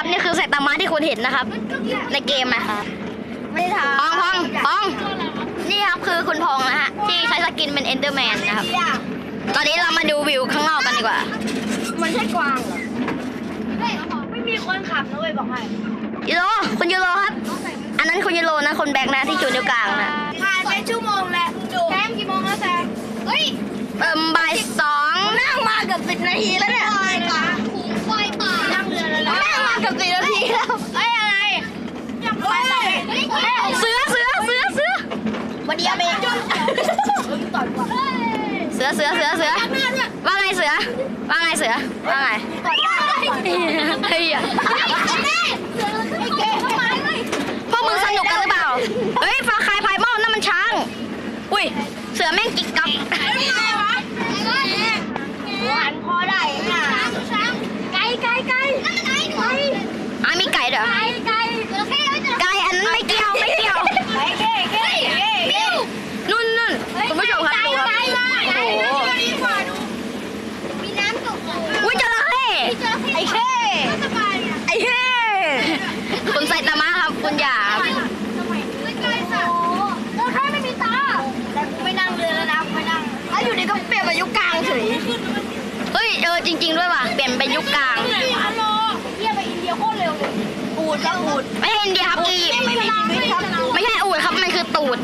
ครับนี่คือไซตามะที่คุณเห็นนะครับ ในเกมนะครับไม่ทพองพองพองนี่ครับคือคุณพองนะฮะที่ใช้สกินเป็นเอนเดอร์แมนนะครับ ตอนนี้เรามาดูวิวข้างนอกกันดีกว่า มันใช่กวางเหรอไม่มีคนขับนะเว้ยบอกให้ยูโรคุณยูโรครับ อันนั้นคุณยูโรนะคนแบกนะที่จุดนิ้วกลางนะผ่านไปชั่วโมงแล้วดูแซมกี่โมงแล้วแซมเฮ้ยเอิ่มบ่ายสองนั่งมาเกือบสิบนาทีแล้วเนี่ยควายป่าควายป่านั่งเรือแล้วนั่งมาเกือบสิบนาทีแล้วเฮ้ยอะไรเฮ้ย เสือเสือเสือเสือ วันเดียวเองต่อยกว่า เสือเสือเสือเสือว่าไงเสือว่าไงเสือว่าไงต่อยได้เฮ้ยพวกมึงสนุกกันหรือเปล่าเฮ้ยฟ้าคายพายมอนั่นมันช้าง อุ้ยเสือแม่งจิกกักหวานพอได้ค่ะไก่ไก่ไก่ไก่ไก่อะมีไก่ด้วยเหรอไก่ไก่ ไก่อันนั้นไม่เกี่ยวไม่เกี่ยว ไก่ไก่ไก่ไก่ นุ่นนุ่นคุณผู้ชมครับดูครับโอ้โห มีน้ำตก อุ้ยจระเข้ ไอ้เค้สบายอะ ไอ้เฮ้คุณไซตามะครับคุณอย่าครับ ไม่ใกล้สัตว์เออแค่ไม่มีตาแต่กูไม่นั่งเรือแล้วนะไม่นั่งถ้าอยู่ดีก็เปลี่ยนมายุคกลางเฉย เฮ้ยเออจริง ๆ ด้วยว่ะเปลี่ยนเป็นยุคกลางฮัลโหลเที่ยไปอินเดียโคตรเร็วเลยอูดครับอูดไม่ใช่อินเดียครับอียิปต์ไม่มีชีวิตครับไม่ใช่อูดครับมันคือตูด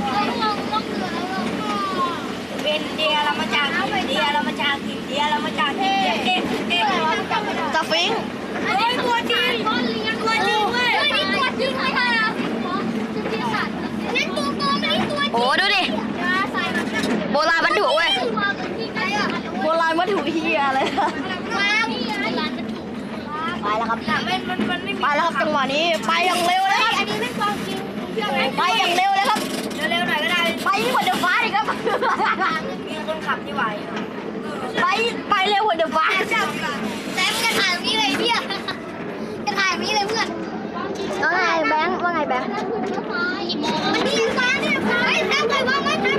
เป็นเดียเรามาจากอินเดียเรามาจากอินเดียเรามาจากอินเดียเอ๊ะเอ๊ะสฟิงค์เฮ้ยตัวจริงตัวจริงเว้ยนี่ตัวจริงไม่ใช่นะนี่ตัวปลอมไม่ได้ตัวจริง โอ้ดูดิ โบราณวัตถุเว้ย โบราณวัตถุเฮียอะไรไปแล้วครับ ไปแล้วครับจังหวะนี้ไปอย่างเร็วเลยครับอันนี้ไม่ความจริงเชื่อไหมไปอย่างเร็วเลยครับเร็วๆหน่อยก็ได้ไปยิ่งกว่าเดอะฟ้าอีกครับมีคนขับที่ไหวไปไปเร็วกว่าเดอะฟ้าแซมจะถ่ายตรงนี้เลยเพี่ยจะถ่ายตรงนี้เลยเพื่อนว่าไงแบงค์ว่าไงแบงค์มันมีฟ้าเนี่ยฟ้าไอ้แซมเคยว่าไหมแซม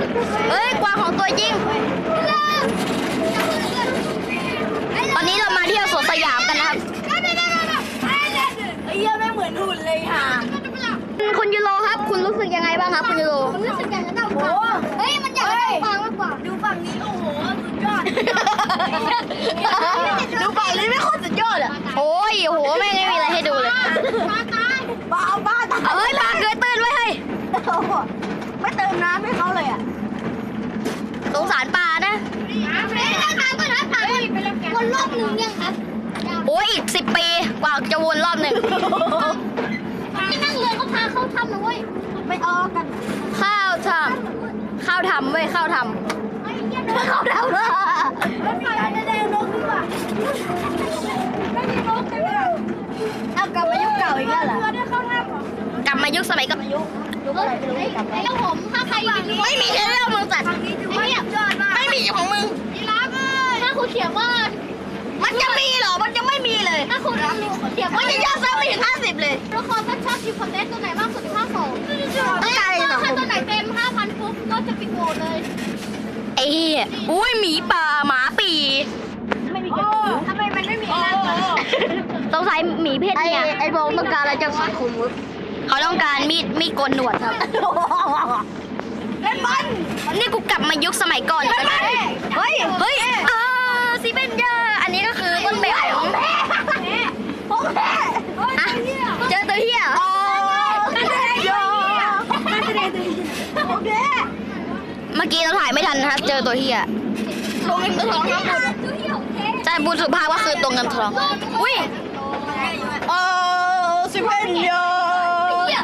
เอ้ยกวางของตัวจริง ตอนนี้เรามาเที่ยวสวนสยามกันนะครับ ไอ้เหี้ยแม่ง เหมือนหุ่นเลยค่ะ คุณยูโรครับ คุณรู้สึกยังไงบ้างครับ คุณยูโรผมรู้สึกอยากจะนั่งฟังเฮ้ย มันอยากจะนั่งฟังมากกว่า ดูฝั่งนี้ โอ้โห สุดยอด ดูฝั่งนี้ไม่โคตรสุดยอดอะ โอ้ยโอ้โหไม่ไม่มีอะไรให้ดูเลยฟ้าตายบ้าบ้าตายเฮ้ยปลาเกยตื้นไว้เฮ้ยไม่เติมน้ำให้เขาเลยอะ สงสารปลานะเฮ้ยถามก่อนนะถามคนรอบหนึ่งยังครับ โอ้ยอีกสิบปีกว่าจะวนรอบหนึ่ง กกันข้าวทำข้าวทำเว้ยข้าวทเขาเดาเลยรถไฟจะแดงนกดีกว่าไม่มีนกใช่ไหมเอากลับมายุคเก่าอีกแล้วเหรอได้เข้าถ้ำเหรอำกลับมายุคสมัยก็ยุคยุคอะไรไม่รู้จำไม่ได้แล้วผมถ้าใครอยู่ในไม่มีเทเลอร์มึงจัด ฝั่งนี้ถือว่ายอดมาก ไม่มีของมึง ที่รักถ้าคุณเขียนว่า มันจะมีเหรอ มันจะไม่มีเลย ถ้าคุณ เขียนมัว่านจะยอดซ้ำไปถึงห้าสิบเลยละครมันชอบคิวคอนเทนต์ตัวไหนมากสุดห้าสองต้องการอะไรเหรอถ้าตัวไหนเต็มห้าพันปุ๊บก็จะปิดโหวตเลย ไอ้เหี้ยอุ้ยหมีป่าหมาปีไม่มีกระสือทำไมมันไม่มีนั่นวะสงสัยหมีเพศไอ้เมียไอ้โบงต้องการอะไรจากสังคมวะเขาต้องการมีดมีดโกนหนวดครับเล่นบอลนี่กูกลับมายุคสมัยก่อนกันนะเฮ้ย เฮ้ยเออซีเบนเยอร์อันนี้ก็คือต้นแบบของ โอเค อะเจอตัวเฮียเหรอ โอ้นักแสดงโยนักแสดงโอ เคเมื่อกี้เราถ่ายไม่ทันนะครับ เจอตัวเฮียลงเงินตัวทองครับตัวที่ของเทใช่บุญสุภาพก็คือตัวเงินทองอุ้ยเออสิเพนโยใหญ่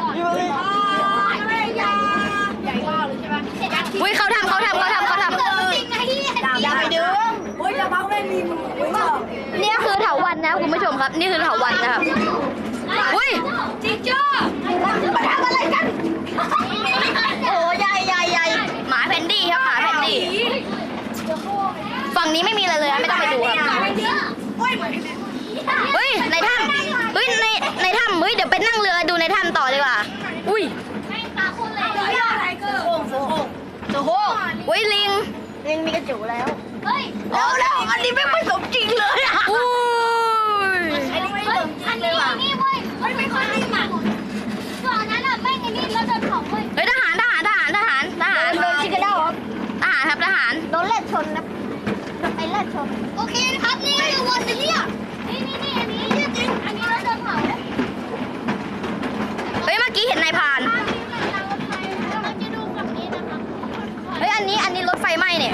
มากเลยใช่ไหมอุ้ยเขาทำเขาทำเขาทำเขาทจริงไงที่อย่าไปดึงโอ้ยจะพักไม่มีมึงไม่ชอบำนี่คือเถาวันนะคุณผู้ชมครับ นี่คือเถาวันนะครับอุ้ยจิงจ้ามาทำอะไรกัน โอ้ใหญ่ใหญ่ใหญ่ หมาแพนดี้ครับหมาแพนดี้ฝั่งนี้ไม่มีอะไรเลยนะไม่ต้องไปดูครับ โอ้ยเหมือน เฮ้ยในถ้ำเฮ้ยในในถ้ำเฮ้ยเดี๋ยวไปนั่งเรือดูในถ้ำต่อดีกว่า อุ้ยตาคนเลยไทเกอร์โอ้โหโอ้โหอุ้ยลิง ลิงมีกระจูแล้ว เฮ้ยแล้วแล้วอันนี้ไม่ผสมจริงเลยอะอุ้ยอันนี้ไม่ผสมจริงเลยว่ะนี่เว้ยมันไม่ค่อยรีบอะก่อนนั้นอะแม่งไอ้นี่แล้วโดนของเว้ยเฮ้ยทหารทหารทหารทหารทหารโดนชิคกี้พายครับทหารครับทหารโดนเล็ดชนนะโดนไอ้เล็ดชน โอเคนะครับนี่คือวนไปเนี่ยนี่นี่นี่อันนี้จริงอันนี้เราโดนเผา เฮ้ยเมื่อกี้เห็ นนายพรานเราจะดูฝั่งนี้นะครับเฮ้ย อันนี้ อันนี้รถไฟไหม้เนี่ย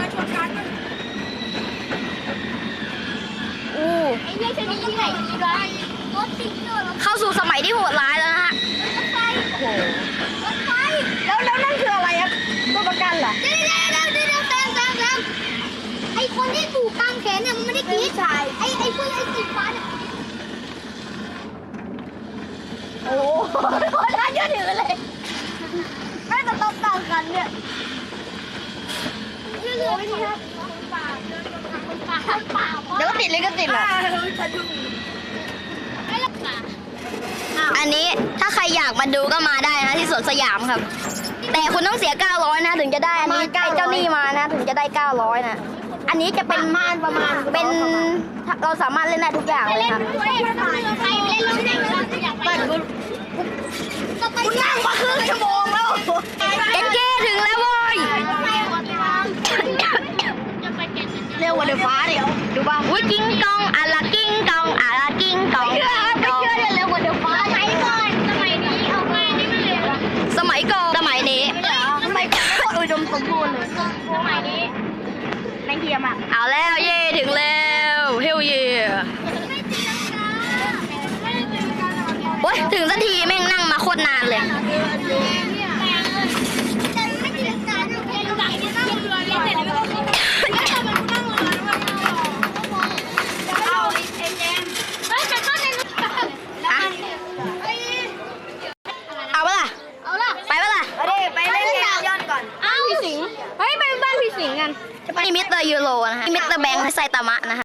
อู้ไอ้เนี่ยจะมีที่ไหนดีวะรถติดเลยรถเข้าสู่สมัยที่โหดร้ายแล้วนะฮะไฟรถไฟแล้วแล้วนั่นคืออะไรครับตัวประกันเหรอเดี๋ยวเดี๋ยวเดี๋ยวเดี๋ยวแซมแซมแซมไอ้คนที่ถูกกางแขนเนี่ยมันไม่ได้กรีดไอ้ไอ้พวกไอ้สีฟ้าเนี่ยโอ้โหคนน่าเชื่อถือเลยแม่จะต้องต่างกันเนี่ยเรือเรือไม่ดีครับป่าเดินคนป่าคนป่าเดี๋ยวก็ติดเลยก็ติดหรอไม่รักษาอันนี้ถ้าใครอยากมาดูก็มาได้นะที่สวนสยามครับ แต่คุณต้องเสีย 900 นะ ถึงจะได้อันนี้ไอ้เจ้าหนี้มานะ ถึงจะได้ 900 นะ อันนี้จะเป็นประมาณประมาณเป็นเราสามารถเล่นได้ทุกอย่างเลยเล่นครั ยมอะเอาแล้วเย่ถึงแล้วเฮลเย่ไม่ตีลังกาไม่ได้ตีลังกาหรอกโอ้ยถึงสักทีแม่งนั่งมาโคตรนานเลย แต่ไม่ตีลังกาเนี่ยเพลงดังเนี่ยนั่งเรือเนี่ยแต่ไม่ต้องไม่ทำเป็นนั่งเรือด้วยเอาไอ้เจมเฮ้ยจะเข้าในรถ ฮะ เอาปะล่ะ เอาล่ะ ไปปะล่ะ ไปดิไปเล่นเกมย้อนก่อน เอาพี่สิง เฮ้ย ไปบ้านพี่สิงกันนี่มิสเตอร์ยูโรนะฮะนี่มิสเตอร์แบงค์ ไซตามะนะคะ